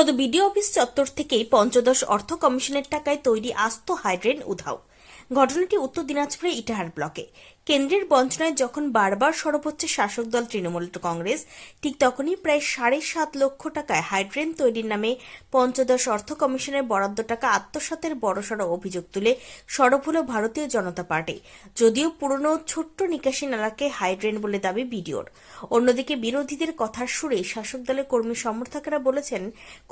খোদ BDO office চত্বর থেকেই পঞ্চদশ অর্থ কমিশনের টাকায় তৈরি আস্ত হাইড্রেন উধাও। ঘটনাটি উত্তর দিনাজপুরে ইটাহার ব্লকে। কেন্দ্রের বঞ্চনায় যখন বারবার সরব হচ্ছে শাসক দল তৃণমূল কংগ্রেস, ঠিক তখনই প্রায় সাড়ে সাত লক্ষ টাকায় হাইড্রেন তৈরির নামে পঞ্চদশ অর্থ কমিশনের বরাদ্দ টাকা আত্মসাতের বড়সড় অভিযোগ তুলে সরব হল ভারতীয় জনতা পার্টি। যদিও পুরনো ছোট্ট নিকাশি নালাকে হাইড্রেন বলে দাবি বিডিওর। অন্যদিকে বিরোধীদের কথার সুরে শাসক দলের কর্মী সমর্থকেরা বলেছেন,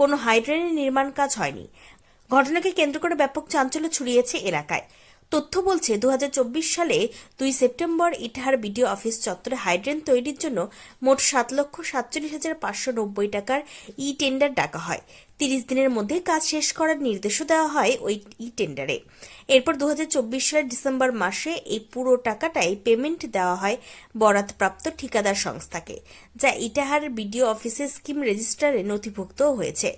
কোনো হাইড্রেনের নির্মাণ কাজ হয়নি। ঘটনাকে কেন্দ্র করে ব্যাপক চাঞ্চল্য ছড়িয়েছে এলাকায়। তথ্য বলছে দু হাজার চব্বিশ সালে দুই সেপ্টেম্বর ইটাহার বিডিও অফিস চত্বরে হাইড্রেন তৈরির জন্য মোট সাত লক্ষ সাতচল্লিশ হাজার পাঁচশো নব্বই টাকার ই টেন্ডার ডাকা হয়। তিরিশ দিনের মধ্যে কাজ শেষ করার নির্দেশও দেওয়া হয় ওই ই টেন্ডারে এরপর দু হাজার চব্বিশ সালের ডিসেম্বর মাসে এই পুরো টাকাটাই পেমেন্ট দেওয়া হয় বরাদপ্রাপ্ত ঠিকাদার সংস্থাকে, যা ইটাহার বিডিও অফিসের স্কিম রেজিস্টারে নথিভুক্ত হয়েছে।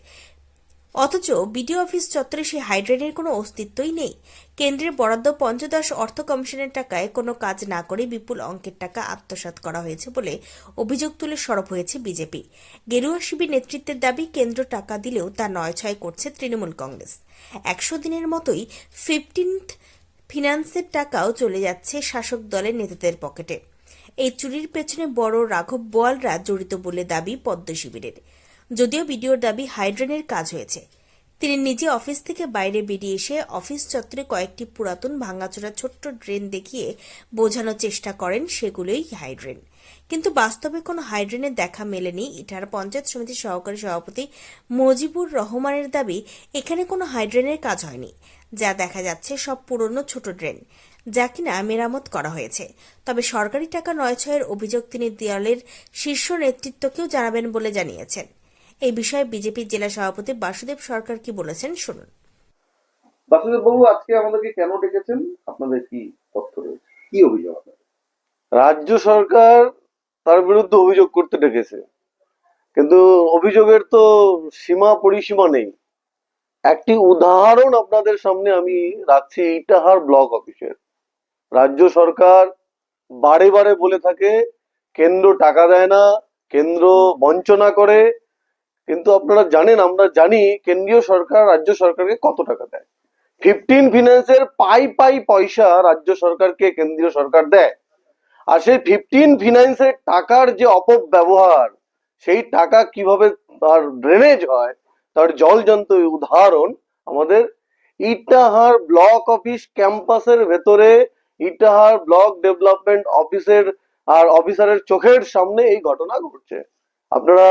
অথচ বিডিও অফিস চত্বরে সেই হাইড্রেনের কোনো অস্তিত্বই নেই। কেন্দ্রের বরাদ্দ পঞ্চদশ অর্থ কমিশনের টাকায় কোনো কাজ না করে বিপুল অঙ্কের টাকা আত্মসাৎ করা হয়েছে বলে অভিযোগ তুলে সরব হয়েছে বিজেপি। গেরুয়া শিবির নেতৃত্বের দাবি, কেন্দ্র টাকা দিলেও তা নয় ছয় করছে তৃণমূল কংগ্রেস। একশো দিনের মতোই ফিফটিন্থ ফিনান্সের টাকাও চলে যাচ্ছে শাসক দলের নেতাদের পকেটে। এই চুরির পেছনে বড় রাঘব বোয়ালরা জড়িত বলে দাবি পদ্ম শিবিরের। যদিও বিডিওর দাবি হাইড্রেনের কাজ হয়েছে। তিনি নিজে অফিস থেকে বাইরে বেরিয়ে এসে অফিস চত্বরে কয়েকটি পুরাতন ভাঙাচোরা ছোট্ট ড্রেন দেখিয়ে বোঝানোর চেষ্টা করেন সেগুলোই হাইড্রেন। কিন্তু বাস্তবে কোনো হাইড্রেনের দেখা মেলেনি। ইটার পঞ্চায়েত সমিতির সহকারী সভাপতি মজিবুর রহমানের দাবি, এখানে কোনো হাইড্রেনের কাজ হয়নি, যা দেখা যাচ্ছে সব পুরনো ছোট ড্রেন, যা কিনা মেরামত করা হয়েছে। তবে সরকারি টাকা নয় ছয়ের অভিযোগ তিনি দলের শীর্ষ নেতৃত্বকেও জানাবেন বলে জানিয়েছেন। এই বিষয়ে বিজেপির জেলা সভাপতি বাসুদেব সরকার কি বলেছেন শুনুন। বাসুদেব বাবু আজকে আমাদেরকে কেন ডেকেছেন? আপনাদের কি তথ্য রয়েছে? কি অভিযোগ রাজ্য সরকার তার বিরুদ্ধে অভিযোগ করতে ডেকেছে। কিন্তু অভিযোগের তো সীমা পরিসীমা নেই। একটি উদাহরণ আপনাদের সামনে আমি রাখছি ইটাহার ব্লক অফিসের। রাজ্য সরকার বারে বারে বলে থাকে কেন্দ্র টাকা দেয় না কেন্দ্র বঞ্চনা করে কিন্তু আপনারা জানেন, আমরা জানি কেন্দ্রীয় সরকার রাজ্য সরকারকে কত টাকা দেয়। ফিফটিন ফিনান্সের পাই পাই পয়সা রাজ্য সরকারকে কেন্দ্রীয় সরকার দেয়। আর সেই ফিফটিন ফিনান্সের টাকার যে অপব্যবহার, সেই টাকা কীভাবে তার ড্রেনেজ হয়, তার জলযন্ত্র উদাহরণ আমাদের ইটাহার ব্লক অফিস ক্যাম্পাসের ভেতরে, ইটাহার ব্লক ডেভেলপমেন্ট অফিসের আর অফিসারের চোখের সামনে এই ঘটনা ঘটছে। আপনারা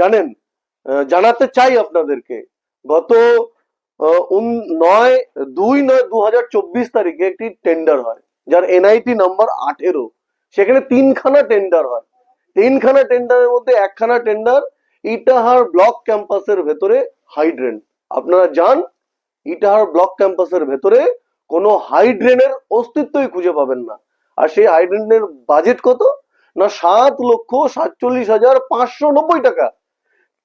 জানেন জানাতে চাই আপনাদেরকে, গত নয়, দুই নয় দু হাজার চব্বিশ তারিখে একটি টেন্ডার হয়, যার এনআইটি নাম্বার আঠেরো। সেখানে তিনখানা টেন্ডার হয়। তিনখানা টেন্ডারের মধ্যে একখানা টেন্ডার ইটাহার ব্লক ক্যাম্পাসের ভেতরে হাইড্রেন আপনারা যান, ইটাহার ব্লক ক্যাম্পাসের ভেতরে কোনো হাইড্রেনের অস্তিত্বই খুঁজে পাবেন না। আর সেই হাইড্রেনের বাজেট কত? না, সাত লক্ষ সাতচল্লিশ হাজার পাঁচশো নব্বই টাকা।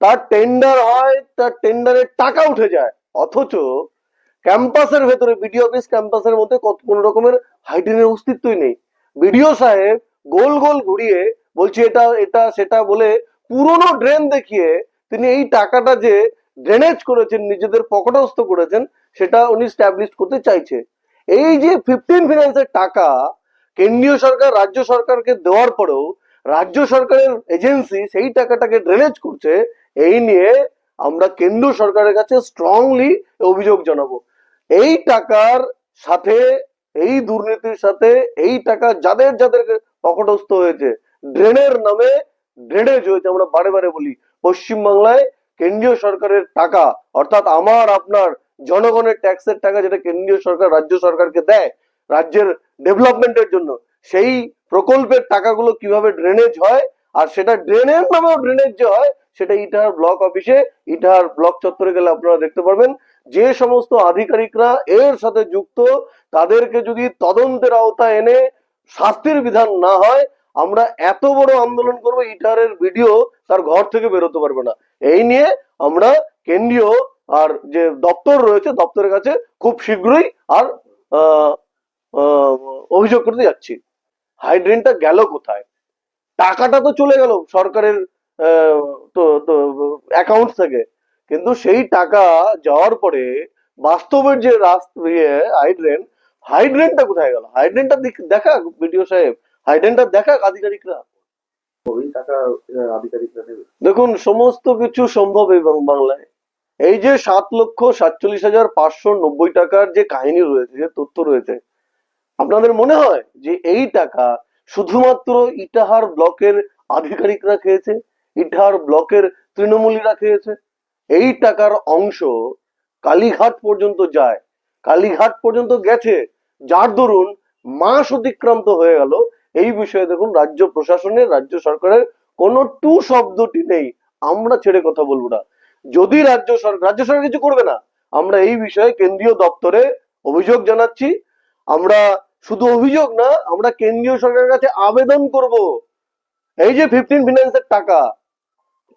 তার টেন্ডার হয়, তার টেন্ডারের টাকা উঠে যায়। অথচ ক্যাম্পাসের ভেতরে বিডিও অফিস ক্যাম্পাসের মধ্যে কত কোন রকমের হাইড্রেনের অস্তিত্বই নেই। বিডিও সাহেব গোল গোল ঘুরিয়ে বলছি, এটা এটা, সেটা বলে পুরনো ড্রেন দেখিয়ে তিনি এই টাকাটা যে ড্রেনেজ করেছেন, নিজেদের পকেটস্থ করেছেন, সেটা উনি স্ট্যাবলিশ করতে চাইছে। এই যে ফিফটিন ফিনান্সের টাকা কেন্দ্রীয় সরকার, রাজ্য সরকারকে দেওয়ার পরেও রাজ্য সরকারের এজেন্সি সেই টাকাটাকে ড্রেনেজ করছে, এই নিয়ে আমরা কেন্দ্র সরকারের কাছে স্ট্রংলি অভিযোগ জানাব। এই টাকার সাথে, এই দুর্নীতির সাথে, এই টাকা যাদের যাদের অকটস্থ হয়েছে, ড্রেনের নামে ড্রেনেজ হয়েছে, আমরা বারে বারে বলি, পশ্চিমবাংলায় কেন্দ্রীয় সরকারের টাকা, অর্থাৎ আমার, আপনার, জনগণের ট্যাক্সের টাকা যেটা কেন্দ্রীয় সরকার, রাজ্য সরকারকে দেয় রাজ্যের ডেভেলপমেন্টের জন্য। সেই প্রকল্পের টাকাগুলো কীভাবে ড্রেনেজ হয়, আর সেটা ড্রেনের নামেও ড্রেনেজ যে হয়, সেটা ইটাহার ব্লক অফিসে ইটাহার ব্লক চত্বরে গেলে আপনারা দেখতে পারবেন। যে সমস্ত আধিকারিকরা এর সাথে যুক্ত, তাদেরকে যদি তদন্তের আওতায় এনে শাস্তির বিধান না হয়, আমরা এত বড় আন্দোলন করব ইটাহারের ভিডিও তার ঘর থেকে বেরোতে পারবে না। এই নিয়ে আমরা কেন্দ্রীয় আর যে দপ্তর রয়েছে, দপ্তরের কাছে খুব শীঘ্রই আর অভিযোগ করতে যাচ্ছি। হাইড্রেনটা গেল কোথায়? টাকাটা তো চলে গেল সরকারের তো অ্যাকাউন্ট থেকে। কিন্তু সেই টাকা যাওয়ার পরে বাস্তবের যে রাস্তা ইয়ে হাইড্রেন হাইড্রেনটা কোথায় গেল? হাইড্রেনটা দেখা বিডিও সাহেব। হাইড্রেনটা দেখা আধিকারিকরা। দেখুন সমস্ত কিছু সম্ভব এবং বাংলায়। এই যে সাত লক্ষ সাতচল্লিশ হাজার পাঁচশো নব্বই টাকার যে কাহিনী রয়েছে যে তথ্য রয়েছে আপনাদের মনে হয় যে এই টাকা শুধুমাত্র ইটাহার ব্লকের আধিকারিকরা খেয়েছে? ইটাহার ব্লকের তৃণমূলীরা খেয়েছে? এই টাকার অংশ কালীঘাট পর্যন্ত যায়। কালীঘাট পর্যন্ত গেছে। যার দরুন মাস অতিক্রান্ত হয়ে গেল। এই বিষয়ে দেখুন, রাজ্য প্রশাসনের রাজ্য সরকারের কোনো টু শব্দটি নেই। আমরা ছেড়ে কথা বলব না। যদি রাজ্য সরকার রাজ্য সরকার কিছু করবে না, আমরা এই বিষয়ে কেন্দ্রীয় দপ্তরে অভিযোগ জানাচ্ছি। আমরা শুধু অভিযোগ না, আমরা কেন্দ্রীয় সরকারের কাছে আবেদন করব। এই যে ফিফটিন ফিনান্সের টাকা,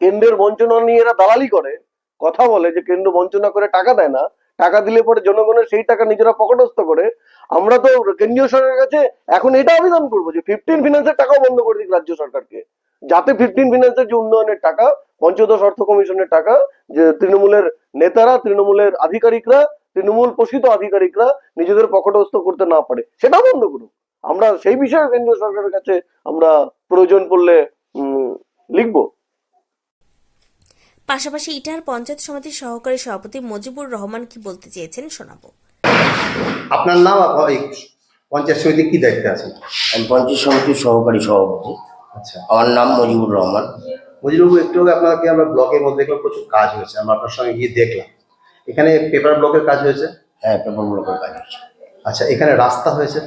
কেন্দ্রের বঞ্চনা নিয়ে এরা দালালি করে, কথা বলে যে কেন্দ্র বঞ্চনা করে টাকা দেয় না, টাকা দিলে পরে জনগণের সেই টাকা নিজেরা পকেটস্থ করে, আমরা তো কেন্দ্রীয় সরকারের কাছে এখন এটা আবেদন করব যে ফিফটিন ফিনান্সের টাকাও বন্ধ করে দিক রাজ্য সরকারকে। যাতে ফিফটিন ফিনান্সের যে উন্নয়নের টাকা, পঞ্চদশ অর্থ কমিশনের টাকা, যে তৃণমূলের নেতারা, তৃণমূলের আধিকারিকরা তৃণমূল পোষিত আধিকারিকরা নিজেদের পকেটস্থ করতে না পারে সেটা বন্ধ করুক আমরা সেই বিষয়ে কেন্দ্রীয় সরকারের কাছে আমরা প্রয়োজন পড়লে উম, লিখব। পাশাপাশি ইটাহার পঞ্চায়েত সমিতির সহকারী সভাপতি মজিবুর রহমান কি বলতে চেয়েছেন শোনাবো। আপনার নাম পঞ্চায়েত সমিতি কি দায়িত্বে আছেন? আমি পঞ্চায়েত সমিতির সহকারী সভাপতি। আচ্ছা। আমার নাম মজিবুর রহমান। মজিবাবু একটু আগে আপনাকে আমরা ব্লকের মধ্যে দেখলাম প্রচুর কাজ হয়েছে। আমরা আপনার সঙ্গে গিয়ে দেখলাম। এখানে পেপার ব্লকের কাজ হয়েছে? হ্যাঁ পেপার ব্লকের কাজ হয়েছে। আচ্ছা এখানে রাস্তা হয়েছে?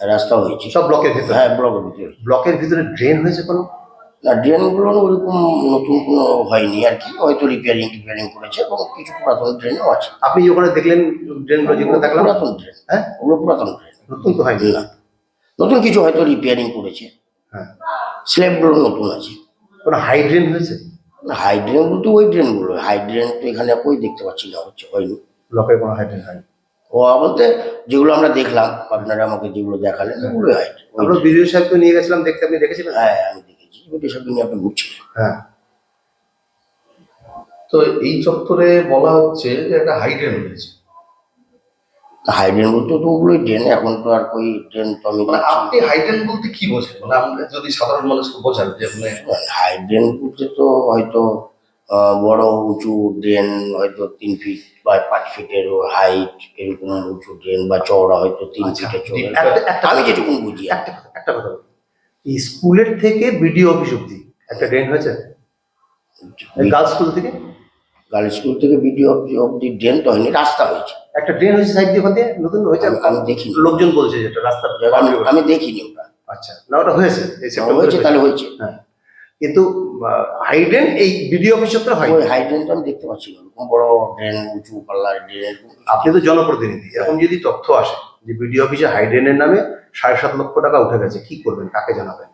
রাস্তা হয়েছে। সব ব্লকের ভিতরে? হ্যাঁ ব্লকের ভিতরে ব্লকের ভিতরে ড্রেন হয়েছে কোনো? না ড্রেনগুলো ওরকম নতুন কোনো হয়নি আর কি। হয়তো রিপেয়ারিং টিপেয়ারিং করেছে এবং কিছু পুরাতন ড্রেনও আছে। আপনি ওখানে দেখলেন ড্রেনগুলো যেগুলো দেখলাম? পুরাতন ড্রেন হ্যাঁ? ওগুলো পুরাতন ড্রেন নতুন তো হয়নি। না। নতুন কিছু হয়তো রিপেয়ারিং করেছে। হ্যাঁ। স্ল্যাবগুলো নতুন আছে। কোনো হাই ড্রেন হয়েছে? হাই ড্রেন বলতে ওই ড্রেনগুলো হাইড্রেন তো এখানে কই দেখতে পাচ্ছি না হচ্ছে হয়নি। ব্লকের কোনো হাইড্রেন হয়নি। ও বলতে যেগুলো আমরা দেখলাম আপনারা আমাকে যেগুলো দেখালেন ওগুলো হাইড্রেন। আমরা বিজয় সাহেবকে নিয়ে গেছিলাম দেখতে আপনি দেখেছিলেন? হ্যাঁ আমি দেখেছি। এসব নিয়ে আপনি ঘুরছিলেন। হ্যাঁ। তো এই চত্বরে বলা হচ্ছে যে একটা হাইড্রেন হয়েছে হাই ড্রেন বলতে তো ওগুলোই ড্রেন এখন তো আর ওই ড্রেন তো আমি মানে আপনি হাইড্রেন বলতে কি বোঝেন? মানে আমরা যদি সাধারণ মানুষকে বোঝান যে মানে হাই ড্রেন বলতে তো হয়তো বড় উঁচু ড্রেন হয়তো তিন ফিট বা পাঁচ ফিটের হাইট এরকম উঁচু ড্রেন বা চওড়া হয়তো তিন আচ্ছা, ফিটের চওড়া। একটা- একটা- আমি যেটুকু বুঝি একটা কথা একটা কথা। স্কুলের থেকে বিডিও অফিস অব্দি একটা ড্রেন হয়েছে? গার্লস স্কুল থেকে? গার্লস স্কুল থেকে ভিডিও অব্দি ড্রেন তো হয়নি রাস্তা হয়েছে। একটা ড্রেন হয়েছে সাইড দিয়ে দিয়ে? নতুন হয়েছে? আমি- দেখিনি। লোকজন বলছে যেটা রাস্তা আমি আমি দেখিনি ওটা। আচ্ছা না ওটা হয়েছে। এই হয়েছে তাহলে হয়েছে। হ্যাঁ। কিন্তু হাইড্রেন এই বিডিও অফিস তো হয় ওই হাই ড্রেন তো আমি দেখতে পাচ্ছি না ওরকম বড় ড্রেন উঁচু পাল্লার ড্রেন আপনি তো জনপ্রতিনিধি। এখন যদি তথ্য আসে যে বিডিও অফিসে হাইড্রেনের নামে সাড়ে সাত লক্ষ টাকা উঠে গেছে কি করবেন? কাকে জানাবেন?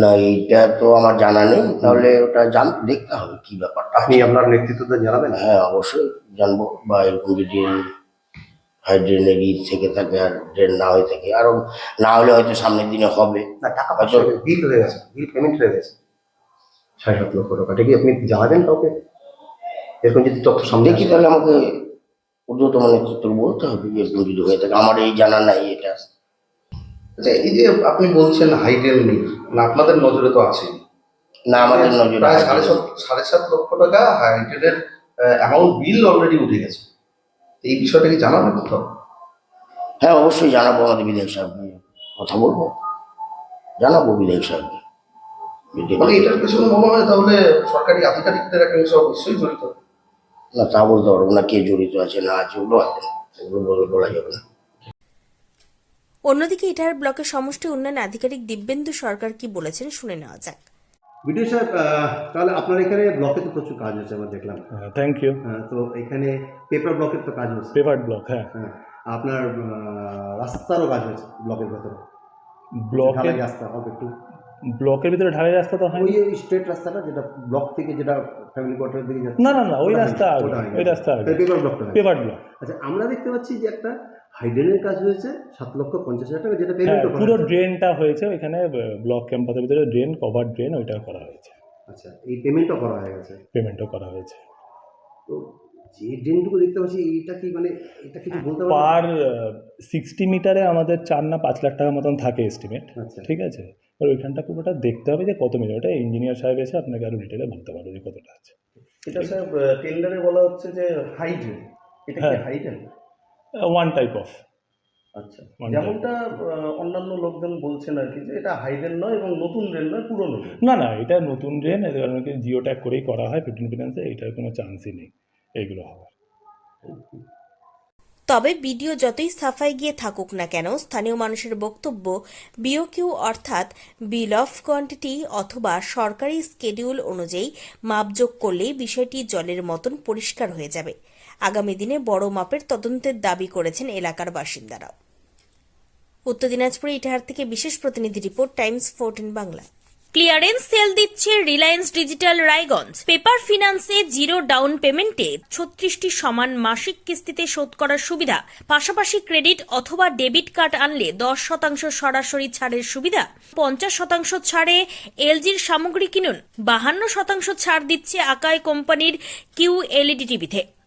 না এইটা তো আমার জানা নেই। তাহলে ওটা জান দেখতে হবে কি ব্যাপারটা আপনি আপনার নেতৃত্বতে জানাবেন। হ্যাঁ অবশ্যই জানব বা এরকম যদি হাইড্রেনের ই থেকে থাকে আর ড্রেন না হয়ে থাকে আরও না হলে হয়তো সামনের দিনে হবে। না টাকা পয়সা বিল হয়ে গেছে বিল পেমেন্ট হয়ে গেছে। সাড়ে সাত লক্ষ টাকা। এটা কি আপনি জানাবেন কাউকে? এরকম যদি তথ্য সামনে দেখি তাহলে আমাকে ঊর্ধ্বতম নেতৃত্ব বলতে হবে এরকম যদি হয়ে থাকে। আমার এই জানা নাই এটা আচ্ছা এই যে আপনি বলছেন হাইড্রেন নেই না আপনাদের নজরে তো আছে না আমাদের নজরে প্রায় সাড়ে সাত সাড়ে সাত লক্ষ টাকা হাইড্রেনের অ্যামাউন্ট বিল অলরেডি উঠে গেছে। এই বিষয়টা কি জানাবেন তো হ্যাঁ অবশ্যই জানাব আমাদের বিধায়ক সাহেবকে কথা বলব। জানাব বিধায়ক সাহেবকে মানে এটার পেছনে মনে হয় তাহলে সরকারি আধিকারিকদের একটা অবশ্যই জড়িত। না তা বলতে পারব না কে জড়িত আছে না আছে ওগুলো আছে। ওগুলো বলা যাবে না। অন্যদিকে ইটাহার ব্লকের সমষ্টি উন্নয়ন আধিকারিক দিব্যেন্দু সরকার কি বলেছেন শুনে নেওয়া যাক। বিডিও সাহেব তাহলে আপনার এখানে ব্লকে তো প্রচুর কাজ হচ্ছে আমরা দেখলাম। থ্যাংক ইউ আহ, তো এখানে পেপার ব্লকের তো কাজ হচ্ছে পেভার্ট ব্লক হ্যাঁ। হ্যাঁ আপনার রাস্তারও কাজ হয়েছে ব্লকের ভেতরে। ব্লকের রাস্তা হবে একটু। ব্লকের ভিতরে ঢালাই রাস্তা তো ওই হয়নি স্ট্রেট রাস্তাটা যেটা ব্লক থেকে যেটা ফ্যামিলি কোয়ার্টারের দিকে যাচ্ছে না না না ওই রাস্তা। ওই রাস্তা পেপার হয়েছে। পেভার্ট ব্লক আচ্ছা আমরা দেখতে পাচ্ছি যে একটা হাইডেনের কাজ হয়েছে সাত লক্ষ পঞ্চাশ হাজার টাকা যেটা হ্যাঁ পেমেন্ট পুরো ড্রেনটা হয়েছে ওইখানে ব্লক ক্যাম্পাসের ভিতরে ড্রেন কভার ড্রেন ওইটা করা হয়েছে। আচ্ছা এই পেমেন্টও করা হয়ে গেছে? পেমেন্টও করা হয়েছে। তো যে ড্রেনটুকু দেখতে পাচ্ছি এইটা কি মানে এটা কিছু বলতে পার? সিক্সটি মিটারে আমাদের চার না পাঁচ লাখ টাকার মতন থাকে এস্টিমেট আচ্ছা। ঠিক আছে? এবার ওইখানটা পুরোটা দেখতে হবে যে কত মিটার ওটা ইঞ্জিনিয়ার সাহেব এসে আপনাকে আরও ডিটেলে বলতে পারবে যে কতটা আছে। এটা স্যার টেন্ডারে বলা হচ্ছে যে হাইড্রেন এটা কি হ্যাঁ। হাইড্রেন ওয়ান টাইপ অফ আচ্ছা। যেমনটা অন্যান্য লোকজন বলছেন আর কি যে এটা হাইড্রেন নয় এবং নতুন ড্রেন নয় পুরনো না না এটা নতুন ড্রেন জিও ট্যাগ করেই করা হয় ফিফটিন ফিনান্সে এটার কোনো চান্সই নেই এইগুলো হওয়ার। তবে ভিডিও যতই সাফাই গিয়ে থাকুক না কেন স্থানীয় মানুষের বক্তব্য বিওকিউ অর্থাৎ বিল অফ কোয়ান্টিটি অথবা সরকারি স্কেডিউল অনুযায়ী মাপযোগ করলেই বিষয়টি জলের মতন পরিষ্কার হয়ে যাবে। আগামী দিনে বড় মাপের তদন্তের দাবি করেছেন এলাকার বাসিন্দারাও। উত্তর দিনাজপুরে ইটাহার থেকে বিশেষ প্রতিনিধি report, Times fourteen Bangla. Clearance sale দিচ্ছে রিলায়েন্স ডিজিটাল রায়গঞ্জ। পেপার ফিনান্সে জিরো ডাউন পেমেন্টে ছত্রিশটি সমান মাসিক কিস্তিতে শোধ করার সুবিধা। পাশাপাশি ক্রেডিট অথবা ডেবিট কার্ড আনলে দশ শতাংশ সরাসরি ছাড়ের সুবিধা। পঞ্চাশ শতাংশ ছাড়ে এলজির সামগ্রী কিনুন। বাহান্ন শতাংশ ছাড় দিচ্ছে আকাই কোম্পানির কিউ এলইডি টিভিতে।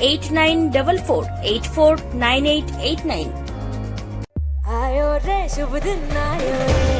8944 849889 आयो रे शुभ दिन आयो रे